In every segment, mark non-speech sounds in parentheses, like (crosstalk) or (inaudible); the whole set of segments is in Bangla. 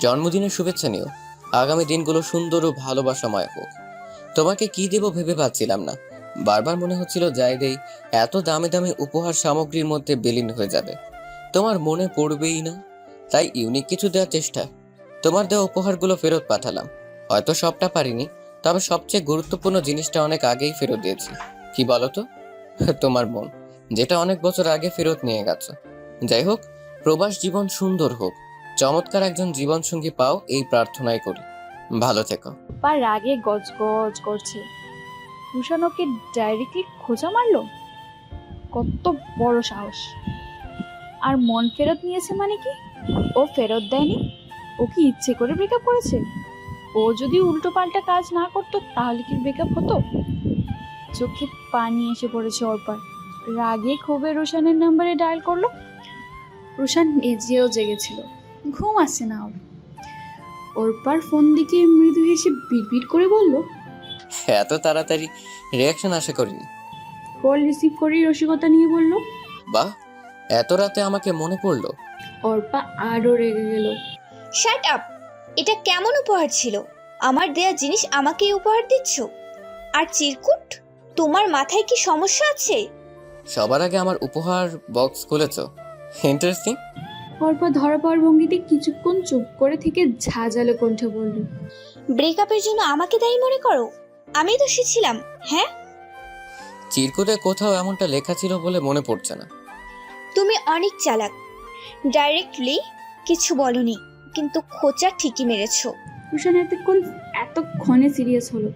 জন্মদিনের শুভেচ্ছা নিও। আগামী দিনগুলো সুন্দর ও ভালোবাসাময় হোক। তোমাকে কি দেব ভেবে পাচ্ছিলাম না। বারবার মনে হচ্ছিল যাই দেই এত দামি দামি উপহার সামগ্রীর মধ্যে বিলীন হয়ে যাবে। তোমার মনে পড়বেই না। তাই ইউনিক কিছু দেওয়ার চেষ্টা। তোমার দেওয়া উপহারগুলো ফেরত পাঠালাম। হয়তো সবটা পারিনি, তবে সবচেয়ে গুরুত্বপূর্ণ জিনিসটা অনেক আগেই ফেরত দিয়েছি। কি বলো তো (laughs) তোমার মন, যেটা অনেক বছর আগে ফেরত নিয়ে গেছো। যাই হোক, প্রবাস জীবন সুন্দর হোক। চমৎকার একজন জীবনসঙ্গী পাও এই প্রার্থনাই করি। ভালো থেকো। পা রাগে গজগজ করছে। রুশান ওকে ডাইরেক্টলি খোঁজা মারলো? কত বড় সাহস। আর মন ফেরত নিয়েছে মানে কি? ও ফেরত দেয়নি? ও কি ইচ্ছে করে ব্রেকআপ করেছে? ও যদি উল্টো পাল্টা কাজ না করতো তাহলে কি ব্রেকআপ হতো? চোখে পানি এসে পড়েছে ওর পার রাগে ক্ষোভে রুশানের নাম্বারে ডায়াল করল। রুশান এজিয়েও জেগেছিল। ঘুম আসছে না ওর। ওর পার ফোন দিকে মৃদু হেসে বিড়বিড় করে বলল এত তাড়াতাড়ি রিয়াকশন আশা করিনি। কল রিসিভ করেই রসিকতা নিয়ে বলল বাহ এত রাতে আমাকে মনে পড়ল। অর্পা আরও রেগে গেল। শাট আপ এটা কেমন উপহার ছিল? আমার দেয়া জিনিস আমাকেই উপহার দিচ্ছ? আর চিরকুট? তোমার মাথায় কি সমস্যা আছে? সবার আগে আমার উপহার বক্স খুলেছো। ইন্টারেস্টিং অর্পা ধরা পাওয়ার ভঙ্গিতে কিছুক্ষণ চুপ করে থেকে ঝাঁঝালো কণ্ঠে বলল ব্রেকআপের জন্য আমাকে দায়ী মনে করো? আমি দোষী ছিলাম হ্যাঁ? চিরকুটে কোথাও এমনটা লেখা ছিল বলে মনে পড়ছে না। তুমি অনেক চালাক। ডাইরেক্টলি কিছু বলনি কিন্তু খোঁচা ঠিকই মেরেছো। রুশান এতক্ষণ এতক্ষণে সিরিয়াস হলো।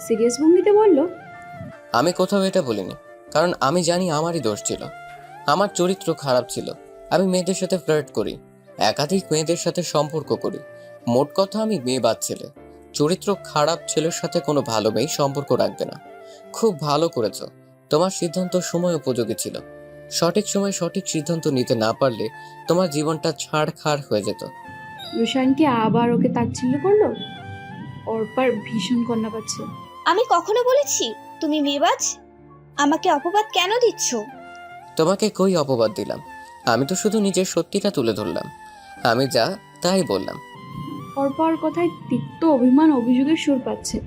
সিরিয়াস ভঙ্গিতে বলল আমি কোথাও এটা বলিনি কারণ আমি জানি আমারই দোষ ছিল। আমার চরিত্র খারাপ ছিল। আমি মেয়েদের সাথে ফ্লার্ট করি একাধিক মেয়েদের সাথে সম্পর্ক করি। মোট কথা আমি মেয়ে বাদ ছেলে। চরিত্র খারাপ ছেলের সাথে কোনো ভালো মেয়ে সম্পর্ক রাখবে না। খুব ভালো করেছ। তোমার সিদ্ধান্ত সময় উপযোগী ছিল। সঠিক সময় সঠিক সিদ্ধান্ত নিতে না পারলে তোমার জীবনটা ছাড় খাড় হয়ে যেত। রুশানকে আবার ওকে তাচ্ছিল্য করল? অর্পার ভীষণ কন্যা পাচ্ছে। আমি কখনো বলেছি তুমি মেবাজ আমাকে অপবাদ কেন দিচ্ছ? তোমাকে কই অপবাদ দিলাম? আমি তো শুধু নিজের সত্যিটা তুলে ধরলাম। আমি যা তাই বললাম। পরপর কথায় তিক্ত অভিমান অভিযোগের সুর পাচ্ছে।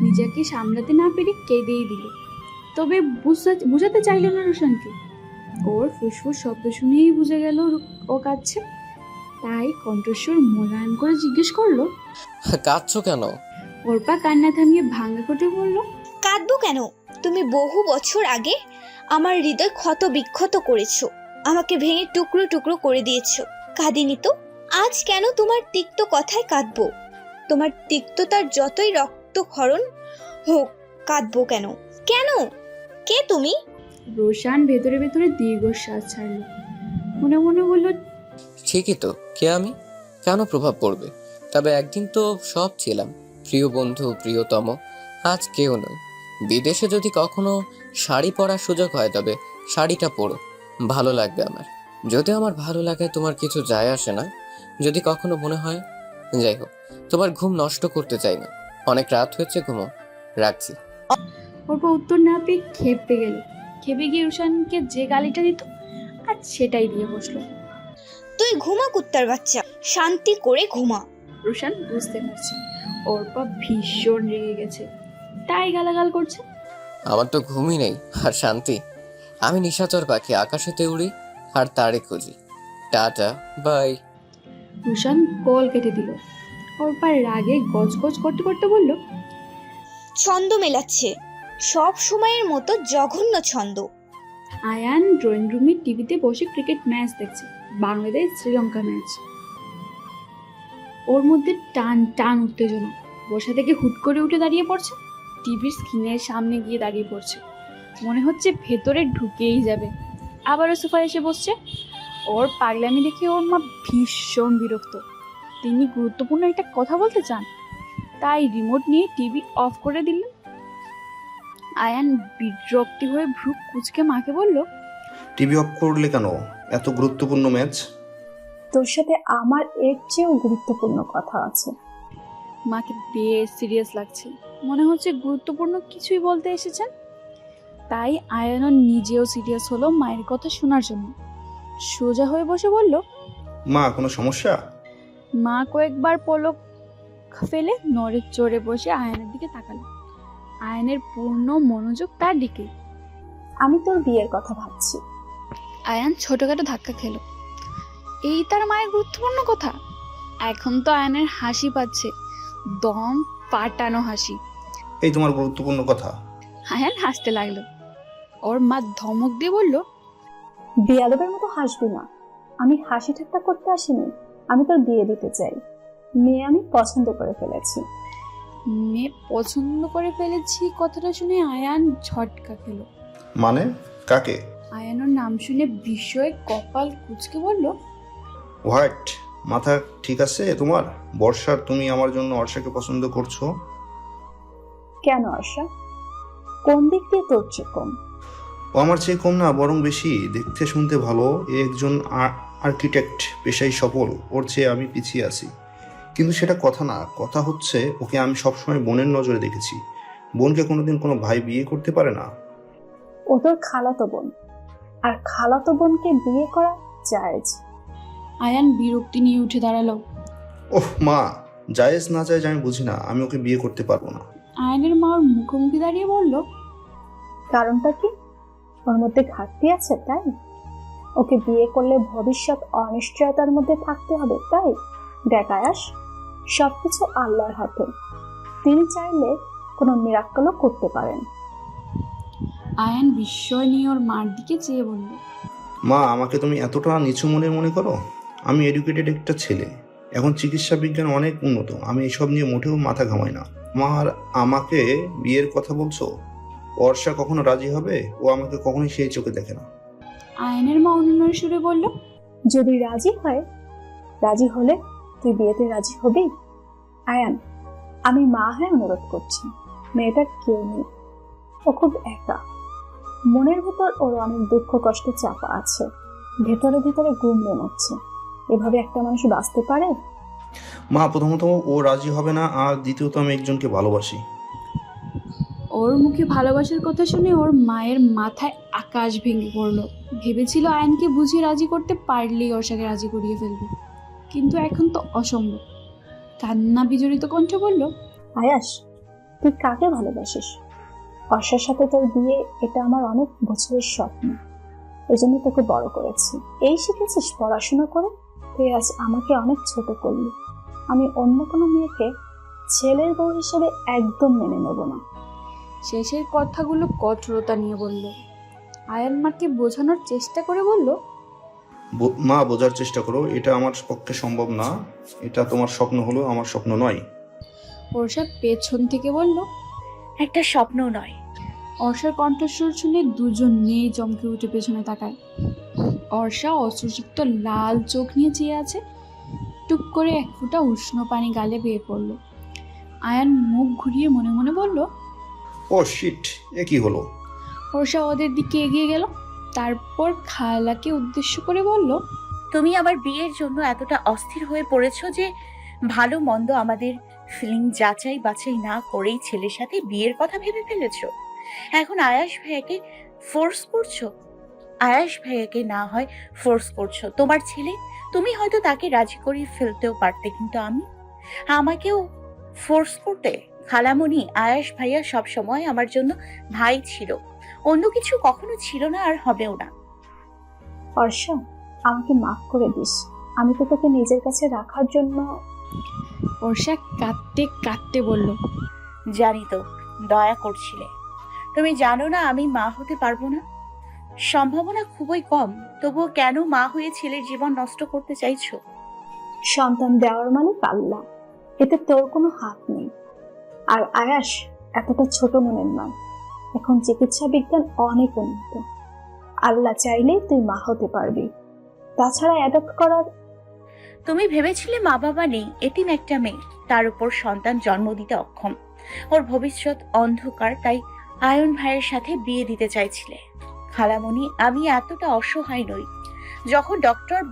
নিজেকে সামলাতে না পেরে কেঁদেই দিল। তবে বুঝা- বুঝাতে চাইল না রোশানকে। ওর ফুসফুস শব্দ শুনেই বুঝে গেল ও কাঁদছে। তাই কণ্ঠস্বর মোলায়েম করে জিজ্ঞেস করল কাঁদছো কেন? অর্পা কান্না থামিয়ে ভাঙা কোটে বলল কাঁদবো কেন? তুমি বহু বছর আগে আমার হৃদয় ক্ষত বিক্ষত করেছ। আমাকে ভেঙে টুকরো টুকরো করে দিয়েছ। কাঁদিনি তো? আজ কেন তোমার তিক্ত কথায় কাঁদবো? তোমার তিক্ততার যতই রক্তক্ষরণ হোক কাঁদবো কেন? কেন? কে তুমি? রোশান ভেতরে ভেতরে দীর্ঘশ্বাস ছাড়ল। মনে মনে বলল ঠিকই তো কে আমি? কেন প্রভাব পড়বে? তবে একদিন তো সব ছিলাম প্রিয় বন্ধু প্রিয়তম। আজ কেউ নয় বিদেশে যদি কখনো শাড়ি পরার সুযোগ হয় তবে শাড়িটা পরো। ভালো লাগবে আমার। যদি আমার ভালো লাগায় তোমার কিছু যায় আসে না। যদি কখনো মনে হয় যাই হোক তোমার ঘুম নষ্ট করতে চাই না। অনেক রাত হয়েছে ঘুমো। রাখছি। অর্পা উত্তর না পেয়ে খেপে গেল। খেপে গিয়ে রোশানকে যে গালিটা দিত আর সেটাই দিয়ে বসল। তুই ঘুমা কুত্তার বাচ্চা। শান্তি করে ঘুমা। রোশান বুঝতে পারছে। অর্পা ভীষণ রেগে গেছে। তাই গালাগাল করছে। আমার তো ঘুমই নেই আর শান্তি। আমি নিশাচর পাখি আকাশেতে উড়ি আর তারে খুঁজি। Tata bye. রোশান কল কেটে দিল। ওর অর্পার রাগে গজগজ করতে করতে বলল ছন্দ মেলাচ্ছে। সব সময়ের মতো জঘন্য ছন্দ। আয়ান ড্রয়িং রুমে টিভিতে বসে ক্রিকেট ম্যাচ দেখছে। বাংলাদেশ শ্রীলঙ্কা ম্যাচ ওর মধ্যে টান টান উত্তেজনা। বসা থেকে হুট করে উঠে দাঁড়িয়ে পড়ছে। টিভির স্ক্রিনের সামনে গিয়ে দাঁড়িয়ে পড়ছে। মনে হচ্ছে ভেতরে ঢুকেই যাবে। আবারও সোফায় এসে বসছে। ওর পাগলামি দেখে ওর মা ভীষণ বিরক্ত। তিনি গুরুত্বপূর্ণ একটা কথা বলতে চান। তাই রিমোট নিয়ে টিভি অফ করে দিলেন। আয়ান বিরক্তি হয়ে ভ্রু কুচকে মাকে বলল টিভি অফ করলে কেন? এত গুরুত্বপূর্ণ ম্যাচ তোর সাথে আমার এর চেয়েও গুরুত্বপূর্ণ কথা আছে। মাকে বেশ সিরিয়াস লাগছে। মনে হচ্ছে গুরুত্বপূর্ণ কিছুই বলতে এসেছেন। তাই আয়ানন নিজেও সিরিয়াস হলো মায়ের কথা শোনার জন্য। সোজা হয়ে বসে বলল মা কোনো সমস্যা? মা কয়েকবার পলক ফেলে নড়ে চড়ে বসে আয়নের দিকে তাকালো। আয়নের পূর্ণ মনোযোগ তার দিকে। আমি তোর বিয়ের কথা ভাবছি। আয়ান ছোটখাটো ধাক্কা খেলো। এই তার মায়ের গুরুত্বপূর্ণ কথা? এখন তো আয়নের হাসি পাচ্ছে। দম পাটানো হাসি। এই তোমার গুরুত্বপূর্ণ কথা। আয়ান হাসতে লাগল। ওর মা ধমক দিয়ে বলল বিয়াদবের মতো হাসবি না। আমি হাসি ঠাট্টা করতে আসিনি। আমি তোর বিয়ে দিতে চাই। মেয়ে আমি পছন্দ করে ফেলেছি। মেয়ে পছন্দ করে ফেলেছি কথাটা শুনে আয়ান ঝটকা খেলো। মানে? কাকে? আয়ানোর নাম শুনে বিস্ময়ে কপাল কুচকে বলল হোয়াট মাথা ঠিক আছে তোমার? বর্ষার তুমি আমার জন্য অর্ষাকে পছন্দ করছ? কেন আশা কোন দিক দিয়ে তোর চেয়ে কম? আমার চেয়ে কম না বরং বেশি। দেখতে শুনতে ভালো এ একজন আর্কিটেক্ট পেশায় সফল ওর চেয়ে আমি পিছিয়ে আছি। কিন্তু সেটা কথা না কথা হচ্ছে ওকে আমি সবসময় বোনের নজরে দেখেছি। বোনকে কোনোদিন কোনো ভাই বিয়ে করতে পারে না। ও তোর খালাতো বোন। আর খালাতো বোনকে বিয়ে করা জায়েজ। আয়ান বিরক্তি নিয়ে উঠে দাঁড়াল। ওহ মা জায়েজ না জায়েজ আমি বুঝি না আমি ওকে বিয়ে করতে পারব না। আয়নের মা ওর মুখোমুখি দাঁড়িয়ে বলল কারণটা কি? ওর মধ্যে ঘাটতি আছে তাই? ওকে বিয়ে করলে ভবিষ্যৎ অনিশ্চয়তার মধ্যে থাকতে হবে তাই? দেখ আয়াস সবকিছু আল্লাহর হাতে। তিনি চাইলে কোনো মিরাক্কলও করতে পারেন। আয়ান বিস্ময় নিয়ে ওর মার দিকে চেয়ে বলল মা আমাকে তুমি এতটা নিচু মনের মনে করো? আমি এডুকেটেড একটা ছেলে। এখন চিকিৎসা বিজ্ঞান অনেক উন্নত। আমি এসব নিয়ে মোটেও মাথা ঘামাই না। মা আর আমাকে বিয়ের কথা বলছো? বর্ষা কখনো রাজি হবে? ও আমাকে কখনোই সেই চোখে দেখে না। আয়নের মা অনুনয় সুরে বলল যদি রাজি হয় রাজি হলে তুই বিয়েতে রাজি হবি? আয়ান আমি মা হয়ে অনুরোধ করছি মেয়েটা কেউ নেই। ও খুব একা। মনের ভেতর ওর অনেক দুঃখ কষ্ট চাপা আছে। ভেতরে ভেতরে গুমড়ে মরছে এভাবে একটা মানুষ বাঁচতে পারে? মা প্রথমত ও রাজি হবে না আর দ্বিতীয়ত আমি একজনকে ভালোবাসি। ওর মুখে ভালোবাসার কথা শুনে ওর মায়ের মাথায় আকাশ ভেঙে পড়ল। ভেবেছিল আয়নকে বুঝিয়ে রাজি করতে পারলেই অর্ষাকে রাজি করিয়ে ফেলবে। কিন্তু এখন তো অসম্ভব। কান্না বিজড়িত কণ্ঠে বলল, আয়াস, তুই কাকে ভালোবাসিস? অর্ষার সাথে তোর বিয়ে, এটা আমার অনেক বছরের স্বপ্ন। এই জন্য তোকে বড় করেছি। এই শিখেছিস পড়াশোনা করে? তুই আজ আমাকে অনেক ছোট করলি। আমি অন্য কোনো মেয়েকে ছেলের বউ হিসেবে একদম মেনে নেব না। শেষের কথাগুলো কঠোরতা নিয়ে বলল। আয়ান মাকে বোঝানোর চেষ্টা করে বলল ব- মা বোঝার চেষ্টা করো। এটা আমার পক্ষে সম্ভব না। এটা তোমার স্বপ্ন হলো আমার স্বপ্ন নয়। অর্ষা পেছন থেকে বলল একটা স্বপ্ন নয়। অর্ষার কণ্ঠস্বর শুনে দুজন মেয়ে চমকে উঠে পেছনে তাকায়। অর্ষা অশ্রুসিক্ত লাল চোখ নিয়ে চেয়ে আছে। টুক করে এক ফোঁটা উষ্ণ পানি গালে বের পড়ল। আয়ান মুখ ঘুরিয়ে মনে মনে বলল ও শিট এ কি হলো? অর্ষা ওদের দিকে এগিয়ে গেল তারপর খালাকে উদ্দেশ্য করে বলল তুমি আমার বিয়ের জন্য এতটা অস্থির হয়ে পড়েছো যে ভালো মন্দ আমাদের ফিলিং যাচাই বাছাই না করেই ছেলের সাথে বিয়ের কথা ভেবে ফেলেছো। এখন আয়াস ভাইয়াকে ফোর্স করছ? আয়াস ভাইয়াকে না হয় ফোর্স করছ। তোমার ছেলে? তুমি হয়তো তাকে রাজি করিয়ে ফেলতেও পারতে কিন্তু আমি? আমাকেও ফোর্স করতে? খালামণি আয়াস ভাইয়া সব সময় আমার জন্য ভাই ছিল। অন্য কিছু কখনো ছিল না আর হবেও না। অর্ষা আমাকে মাফ করে দিস। আমি তো তোকে নিজের কাছে রাখার জন্য অর্ষা কাঁদতে কাঁদতে বলল জানি তো দয়া করছিলে। তুমি জানো না আমি মা হতে পারব না? সম্ভাবনা খুবই কম তবুও কেন মা হয়ে ছেলের জীবন নষ্ট করতে চাইছো? সন্তান দেওয়ার মানে পাল্লা। এতে তোর কোনো হাত নেই। আর আয়াস এতটা ছোট মনের নয়। এখন চিকিৎসা বিজ্ঞান অনেক উন্নত। আল্লাহ চাইলেই তুই মা হতে পারবি। তাছাড়া অ্যাডপ্ট করার তুমি ভেবেছিলে মা বাবা নেই, এতিম একটা মেয়ে। তার উপর সন্তান জন্ম দিতে অক্ষম। ওর ভবিষ্যৎ অন্ধকার, তাই আয়ন ভাইয়ের সাথে বিয়ে দিতে চাইছিলে। খালামণি, আমি এতটা অসহায় নই। যখন ডক্টর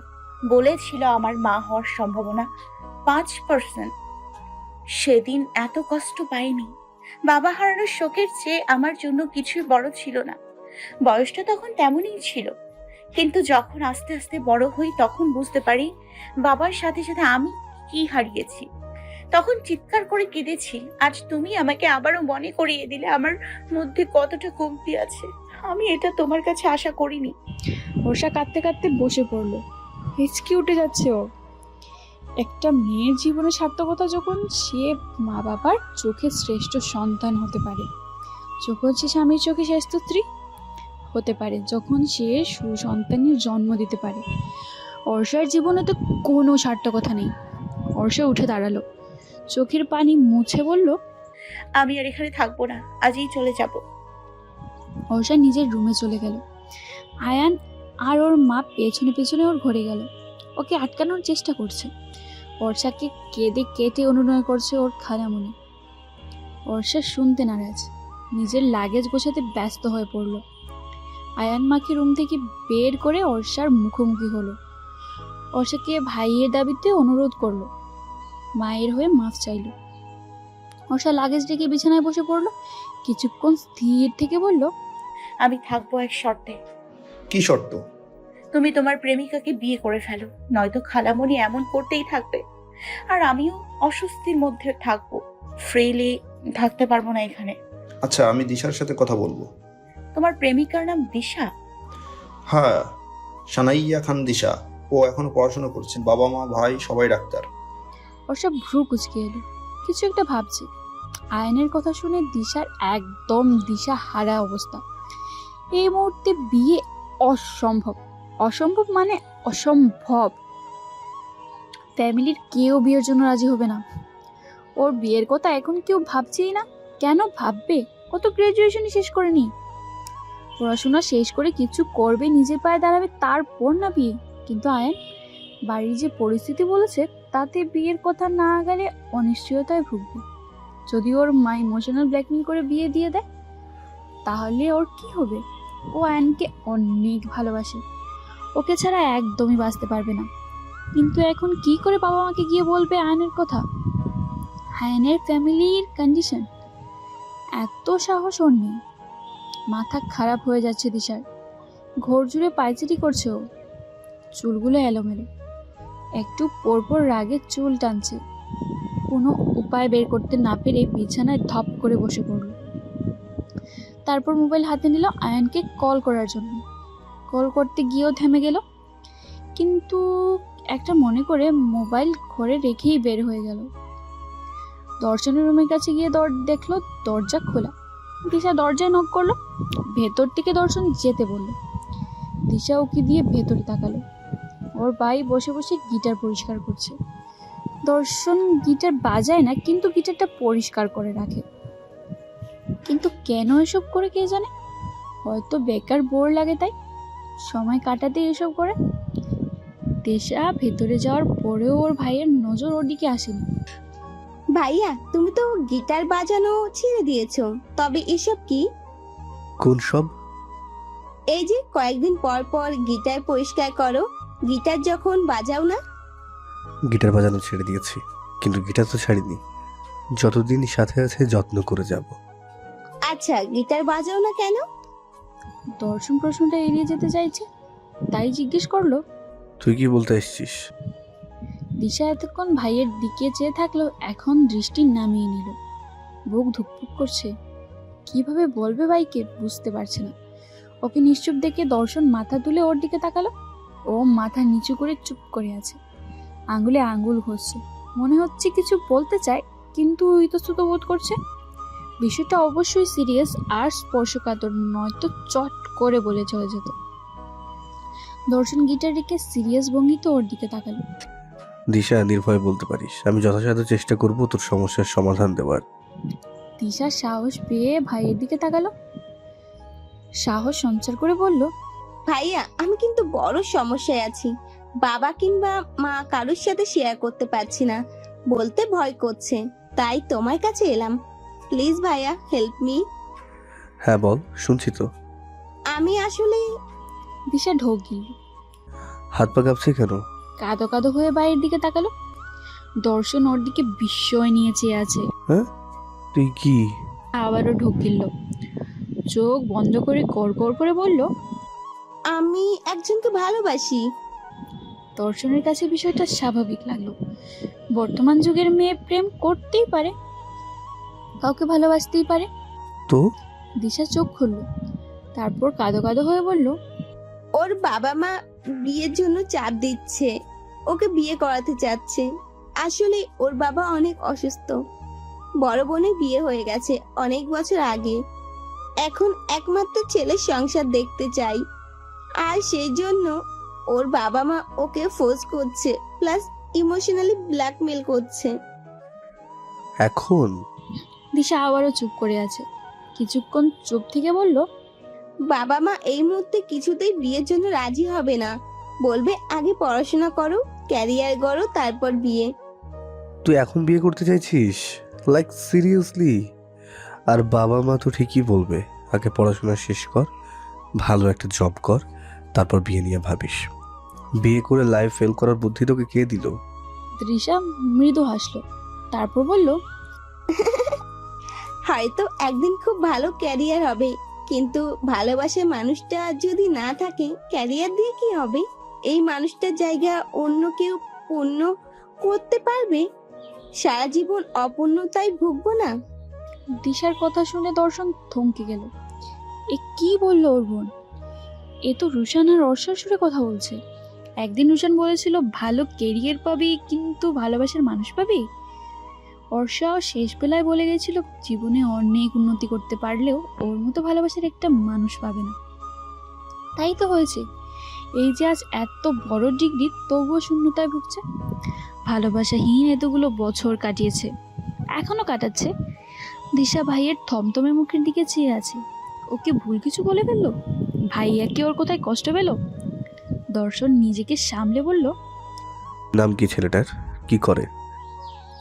বলেছিল আমার মা হওয়ার সম্ভাবনা পাঁচ পার্সেন্ট সেদিন এত কষ্ট পাইনি। বাবা হারানোর শোকের চেয়ে আমার জন্য কিছুই বড় ছিল না। বয়সটা তখন তেমনই ছিল। কিন্তু যখন আস্তে আস্তে বড় হই তখন বুঝতে পারি বাবার সাথে সাথে আমি কি হারিয়েছি। তখন চিৎকার করে কেঁদেছি, আজ তুমি আমাকে আবারও মনে করিয়ে দিলে আমার মধ্যে কতটা কমতি আছে। আমি এটা তোমার কাছে আশা করিনি। ওষা কাঁদতে কাঁদতে বসে পড়ল। হিচকি উঠে যাচ্ছে ওর একটা মেয়ের জীবনে সার্থকতা যখন সে মা বাবার চোখে শ্রেষ্ঠ সন্তান হতে পারে যখন সে স্বামীর চোখে শ্রেষ্ঠ স্ত্রী হতে পারে যখন সে সুসন্তানের জন্ম দিতে পারে অর্ষার জীবনে তো কোনো সার্থকতা নেই। অর্ষা উঠে দাঁড়াল চোখের পানি মুছে বলল আমি আর এখানে থাকব না আজই চলে যাব। অর্ষা নিজের রুমে চলে গেল। আয়ান আর ওর মা পেছনে পেছনে ওর ঘরে গেল। ওকে আটকানোর চেষ্টা করছে। বর্ষাকে কেঁদে কেটে অনুনয় করছে ওর খালামণি বর্ষা শুনতে নারাজ নিজের লাগেজ গোছাতে ব্যস্ত হয়ে পড়ল। আয়ান মাকে রুম থেকে বের করে অর্ষার মুখোমুখি হলো। অর্ষাকে ভাইয়ের দাবিতে অনুরোধ করল। মায়ের হয়ে মাফ চাইলো। অর্ষা লাগেজ ডেকে বিছানায় বসে পড়ল। কিছুক্ষণ স্থির থেকে বলল আমি থাকব এক শর্তে। কি শর্ত? তুমি তোমার প্রেমিকাকে বিয়ে করে ফেলো নয়তো খালামণি এমন করতেই থাকবে। আর আমিও অস্বস্তির মধ্যে থাকব ফ্রিলি থাকতে পারব না এখানে। আচ্ছা আমি দিশার সাথে কথা বলব। তোমার প্রেমিকার নাম দিশা? হ্যাঁ সানাইয়া খান দিশা। ও এখনও পড়াশোনা করছে বাবা মা ভাই সবাই ডাক্তার। অর্ষা ভ্রু কুচকে এলো। কিছু একটা ভাবছে। আয়নের কথা শুনে দিশার একদম দিশা হারা অবস্থা। এই মুহূর্তে বিয়ে অসম্ভব। অসম্ভব মানে অসম্ভব। ফ্যামিলির কেউ বিয়ের জন্য রাজি হবে না। ওর বিয়ের কথা এখন কেউ ভাবছেই না। কেন ভাববে? কত গ্রাজুয়েশনই শেষ করেনি। পড়াশোনা শেষ করে কিছু করবে, নিজের পায়ে দাঁড়াবে, তারপর না বিয়ে। কিন্তু আয়ন, বাড়ির যে পরিস্থিতি বলেছে, তাতে বিয়ের কথা না গেলে অনিশ্চয়তায় ভুগবে। যদি ওর মা ইমোশনাল ব্ল্যাকমেল করে বিয়ে দিয়ে দেয়, তাহলে ওর কি হবে? ও আয়নকে অনেক ভালোবাসে। ওকে ছাড়া একদমই বাঁচতে পারবে না। কিন্তু এখন কি করে বাবা মাকে গিয়ে বলবে আয়নের কথা? আয়নের ফ্যামিলির কন্ডিশন এত সাহস ওর নেই। মাথা খারাপ হয়ে যাচ্ছে দিশার। ঘোর জুড়ে পাইচারি করছে ও। চুলগুলো এলোমেলো। একটু পরপর রাগে চুল টানছে। কোনো উপায় বের করতে না পেরে বিছানায় ধপ করে বসে পড়ল। তারপর মোবাইল হাতে নিল আয়নকে কল করার জন্য। কল করতে গিয়েও থেমে গেল। কিন্তু একটা মনে করে মোবাইল ঘরে রেখেই বের হয়ে গেল। দর্শনের রুমের কাছে গিয়ে দর, দেখল দরজা খোলা। দিশা দরজায় নক করল। ভেতর থেকে দর্শন যেতে বলল। দিশা ওকে দিয়ে ভেতরে তাকালো। ওর ভাই বসে বসে গিটার পরিষ্কার করছে। দর্শন গিটার বাজায় না, কিন্তু গিটারটা পরিষ্কার করে রাখে। কিন্তু কেন এসব করে কে জানে? হয়তো বেকার বোর লাগে তাই। সময় কাটাতে এসব করে? দেশা ভেতরে যাওয়ার পরেও ওর ভাইয়ের নজর ওর দিকে আসেনি। ভাইয়া তুমি তো গিটার বাজানো ছেড়ে দিয়েছ তবে এসব কি? কোন সব? এই যে কয়েকদিন পর পর গিটার পরিষ্কার করো গিটার যখন বাজাও না? গিটার বাজানো ছেড়ে দিয়েছি কিন্তু গিটার তো ছাড়িনি। যতদিন সাথে আছে যত্ন করে যাব। আচ্ছা গিটার বাজাও না কেন? দর্শন প্রশ্নটা এড়িয়ে যেতে চাইছে? তাই জিজ্ঞেস করল তুই কি বলতে এসছিস? দিশা এতক্ষণ ভাইয়ের দিকে চেয়ে থাকল এখন দৃষ্টি নামিয়ে নিল। বুক ধুকপুক করছে। কীভাবে বলবে ভাইকে বুঝতে পারছে না। ওকে নিশ্চুপ দেখে দর্শন মাথা তুলে ওর দিকে তাকালো। ও মাথা নিচু করে চুপ করে আছে। আঙ্গুলে আঙ্গুল ঘষছে। মনে হচ্ছে কিছু বলতে চায় কিন্তু ইতস্তত বোধ করছে বিষয়টা অবশ্যই সিরিয়াস আর স্পর্শকাতর নয়তো চট করে বলে চলে যেত। দর্শন গিটার রেখে সিরিয়াস ভঙ্গিতে ওর দিকে তাকালো। দিশা নির্ভয়ে বলতে পারিস আমি যথাসাধ্য চেষ্টা করব তোর সমস্যার সমাধান দেওয়ার। দিশা সাহস পেয়ে ভাইয়ের দিকে তাকালো। সাহস সঞ্চার করে বলল ভাইয়া আমি কিন্তু বড় সমস্যায় আছি। বাবা কিংবা মা কারোর সাথে শেয়ার করতে পারছি না। বলতে ভয় করছে তাই তোমার কাছে এলাম। প্লিজ ভাইয়া হেল্প মি হ্যাঁ বল শুনছি তো। আমি আসলে দিশা ঢোক। হাত পা কাঁপছে কেন? কাদো কাদো হয়ে বাইরের দিকে তাকালো। দর্শন ওর দিকে বিস্ময় নিয়ে চেয়ে আছে। তুই কি? আবারও ঢোক গিলল চোখ বন্ধ করে কর করে বলল আমি একজনকে ভালোবাসি। দর্শনের কাছে বিষয়টা স্বাভাবিক লাগল। বর্তমান যুগের মেয়ে প্রেম করতেই পারে কাউকে ভালোবাসতেই পারে? তো? দিশা চোখ খুলল। তারপর কাদো কাদো হয়ে বলল ওর বাবা মা বিয়ের জন্য চাপ দিচ্ছে ওকে বিয়ে করাতে চাচ্ছে। আসলে ওর বাবা অনেক অসুস্থ। বড় বোনের বিয়ে হয়ে গেছে অনেক বছর আগে। এখন একমাত্র ছেলের সংসার দেখতে চাই। আর সেই জন্য ওর বাবা মা ওকে ফোর্স করছে প্লাস ইমোশনালি ব্ল্যাকমেল করছে। এখন? দিশা আবারও চুপ করে আছে। কিছুক্ষণ চুপ থেকে বলল বাবা মা এই মুহূর্তে কিছুতেই বিয়ের জন্য রাজি হবে না। বলবে আগে পড়াশোনা করো ক্যারিয়ার গড়ো তারপর বিয়ে। তুই এখন বিয়ে করতে চাইছিস? লাইক সিরিয়াসলি আর বাবা মা তো ঠিকই বলবে আগে পড়াশোনা শেষ কর ভালো একটা জব কর তারপর বিয়ে নিয়ে ভাবিস। বিয়ে করে লাইফ ফেল করার বুদ্ধি তোকে কে দিল? তৃষা মৃদু হাসলো। তারপর বলল (laughs) হয়তো একদিন খুব ভালো ক্যারিয়ার হবে। কিন্তু ভালোবাসার মানুষটা যদি না থাকে ক্যারিয়ার দিয়ে কি হবে? এই মানুষটার জায়গা অন্য কেউ পূর্ণ করতে পারবে? সারা জীবন অপূর্ণতায় ভুগবো না? দিশার কথা শুনে দর্শন থমকে গেল। এ কি বলল ওর বোন? এ তো রুশান আর অর্ষার সুরে কথা বলছে। একদিন রুশান বলেছিল, ভালো কেরিয়ার পাবি, কিন্তু ভালোবাসার মানুষ পাবি? অর্ষাও শেষ বেলায় বলে গেছিল, জীবনে অনেক উন্নতি করতে পারলেও ওর মতো ভালোবাসার একটা মানুষ পাবে না। তাই তো হয়েছে। এই যে আজ এত বড় ডিগ্রি, তবুও শূন্যতায় ভুগছে। ভালোবাসাহীন এতগুলো বছর কাটিয়েছে, এখনও কাটাচ্ছে। দিশা ভাইয়ের থমথমে মুখের দিকে চেয়ে আছে। ওকে ভুল কিছু বলে ফেলল? ভাইয়া কি ওর কোথায় কষ্ট পেল? দর্শন নিজেকে সামলে বলল, নাম কি ছেলেটার? কি করে?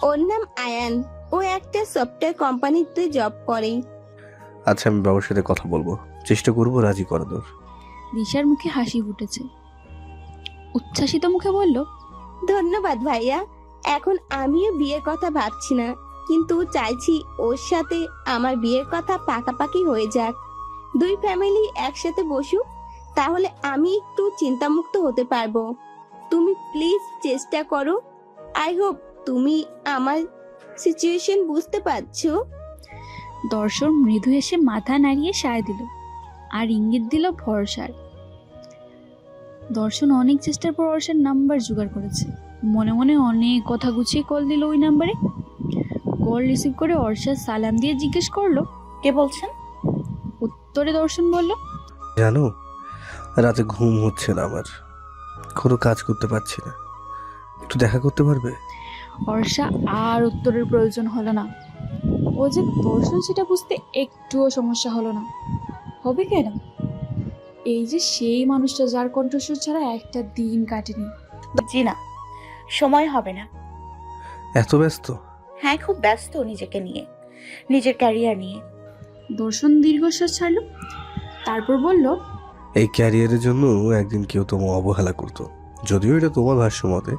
ওর নাম আয়ান। ও একটা সফটওয়্যার কোম্পানিতে জব করে। আচ্ছা আমি বাবার সাথে কথা বলব। চেষ্টা করব রাজি করানোর। দিশার মুখে হাসি ফুটেছে। উচ্ছ্বাসিত মুখে বলল ধন্যবাদ ভাইয়া। এখন আমিও বিয়ের কথা ভাবছি না। কিন্তু চাইছি ওর সাথে আমার বিয়ের কথা পাকাপাকি হয়ে যাক। দুই ফ্যামিলি একসাথে বসুক তাহলে আমি একটু চিন্তামুক্ত হতে পারব। তুমি প্লিজ চেষ্টা করো। আই হোপ তুমি আমার সিচুয়েশন বুঝতে পারছ? দর্শন মৃদু এসে মাথা নাড়িয়ে সায় দিল আর ইঙ্গিত দিল ভরসার। দর্শন অনেক চেষ্টার পর অর্ষার নাম্বার জোগাড় করেছে। মনে মনে অনেক কথা গুছিয়ে কল দিল ওই নাম্বারে। কল রিসিভ করে অর্ষা সালাম দিয়ে জিজ্ঞেস করল কে বলছেন? উত্তরে দর্শন বলল জানো রাতে ঘুম হচ্ছে না আমার। কোনো কাজ করতে পারছি না। একটু দেখা করতে পারবে? অর্ষা আর উত্তরের প্রয়োজন হলো না। ও যে দর্শন সেটা বুঝতে একটুও সমস্যা হলো না। হবে কেন? এই যে সেই মানুষটা যার কণ্ঠস্বর ছাড়া একটা দিন কাটেনি। জি না। সময় হবে না। এত ব্যস্ত? হ্যাঁ খুব ব্যস্ত নিজেকে নিয়ে। নিজের ক্যারিয়ার নিয়ে। দর্শন দীর্ঘশ্বাস ছাড়লো তারপর বলল এই ক্যারিয়ারের জন্য একদিন কেউ তোমার অবহেলা করতো। যদিও এটা তোমার ভাষ্য মতে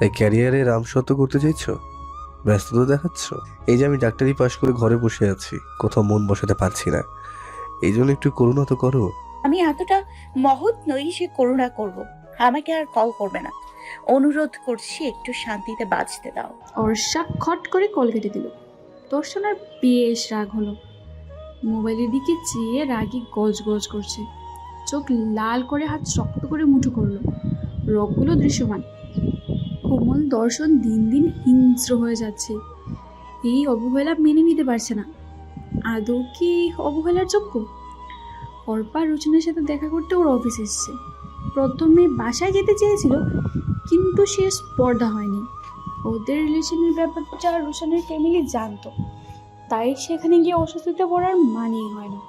তাই ক্যারিয়ারে রামসত্ব করতে চাইছো? ব্যস্ততা দেখাচ্ছ? এই যে আমি ডাক্তারি পাশ করে ঘরে বসে আছি কোথাও মন বসাতে পারছি না। এই জন্য একটু করুণা তো করো। আমি এতটা মহৎ নই সে করুণা করব। আমাকে আর কল করবে না। অনুরোধ করছি একটু শান্তিতে বাঁচতে দাও। অর্ষা খট করে কল কেটে দিল। দর্শনার বেশ রাগ হলো। মোবাইলের দিকে চেয়ে রাগি গজ গজ করছে। চোখ লাল করে হাত শক্ত করে মুঠো করল। রগগুলো দৃশ্যমান। কোমল দর্শন দিন দিন হিংস্র হয়ে যাচ্ছে। এই অবহেলা মেনে নিতে পারছে না। আদৌ কি অবহেলার যোগ্য? অর্পা রুচনের সাথে দেখা করতে ওর অফিস এসছে। প্রথমে বাসায় যেতে চেয়েছিল, কিন্তু সে স্পর্ধা হয়নি। ওদের রিলেশনের ব্যাপারটা রোশনের ফ্যামিলি জানতো, তাই সেখানে গিয়ে অস্বস্তিতে পড়ার মানেই হয় না।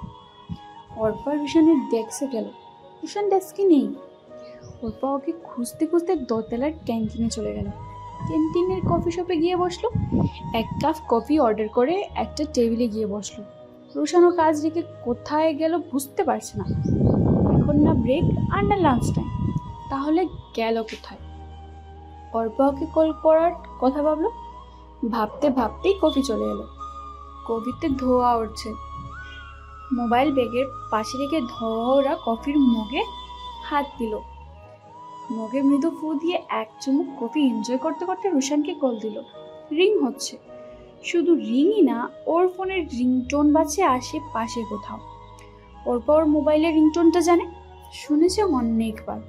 অর্পা রোশনের ডেস্কে গেল। রোশন ডেস্কে নেই। অর্পা ওকে খুঁজতে খুঁজতে দোতলার ক্যান্টিনে চলে গেল। ক্যান্টিনের কফি শপে গিয়ে বসল। এক কাপ কফি অর্ডার করে একটা টেবিলে গিয়ে বসল। রোশানও কাজ রেখে কোথায় গেল বুঝতে পারছে না। এখন না ব্রেক আর না লাঞ্চ টাইম। তাহলে গেল কোথায়? অর্পা ওকে কল করার কথা ভাবলো। ভাবতে ভাবতেই কফি চলে এলো। কফিতে ধোয়া উঠছে। মোবাইল ব্যাগের পাশে রেখে ধোয়া ওরা কফির মগে হাত দিল। মগে মৃদু ফু দিয়ে এক চুমুক কফি এনজয় করতে করতে রুশানকে কল দিল। রিং হচ্ছে। শুধু রিংই না, ওর ফোনের রিংটোন বাজছে আশেপাশে কোথাও। ওর পর মোবাইলের রিংটোনটা জানে? শুনেছে অনেকবার।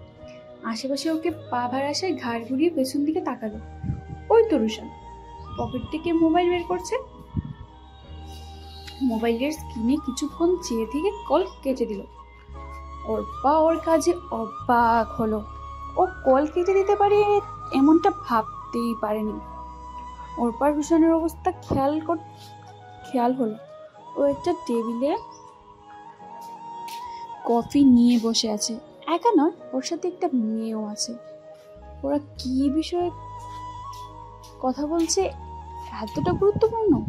আশেপাশে ওকে পা ভার আসায় ঘাড় ঘুরিয়ে পেছন দিকে তাকালো। ওই তো রুশান। পকেট থেকে মোবাইল বের করছে। মোবাইলের স্ক্রিনে কিছুক্ষণ চেয়ে থেকে কল কেটে দিল। ওর পা ওর কাজে অবাক হলো। ও কল কেটে দিতে পারে এমনটা ভাবতেই পারেনি। ওর পর রুশানের অবস্থা খেয়াল কর খেয়াল হলো। ও একটা টেবিলে কফি নিয়ে বসে আছে। একা নয়, ওর সাথে একটা মেয়েও আছে। ওরা কি বিষয়ে কথা বলছে? এতটা গুরুত্বপূর্ণ?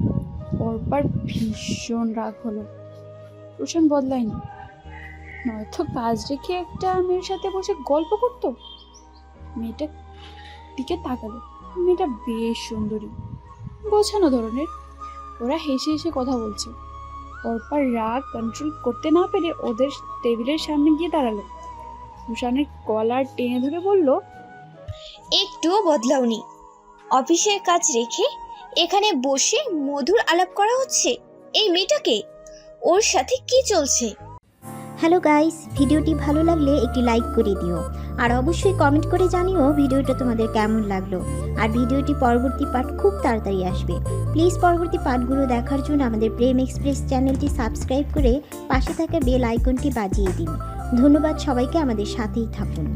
পরপর ভীষণ রাগ হলো। রোশন বদলায়নি। নয়তো কাজ রেখে একটা মেয়ের সাথে বসে গল্প করতো? মেয়েটা দিকে তাকালো। মেয়েটা বেশ সুন্দরী বোঝানো ধরনের। ওরা হেসে হেসে কথা বলছে। পরপর রাগ কন্ট্রোল করতে না পেরে ওদের টেবিলের সামনে গিয়ে দাঁড়াল। রুশানের কলার টেনে ধরে বলল একটুও বদলাওনি। অফিসের কাজ রেখে এখানে বসে মধুর আলাপ করা হচ্ছে? এই মেয়েটাকে? ওর সাথে কি চলছে? হ্যালো গাইস ভিডিওটি ভালো লাগলে একটি লাইক করে দিও। আর অবশ্যই কমেন্ট করে জানিও ভিডিওটা তোমাদের কেমন লাগল। আর ভিডিওটি পরবর্তী পার্ট খুব তাড়াতাড়ি আসবে। প্লিজ পরবর্তী পার্টগুলো দেখার জন্য আমাদের প্রেম এক্সপ্রেস চ্যানেলটি সাবস্ক্রাইব করে পাশে থাকা বেল আইকনটি বাজিয়ে দিন। ধন্যবাদ সবাইকে আমাদের সাথেই থাকুন।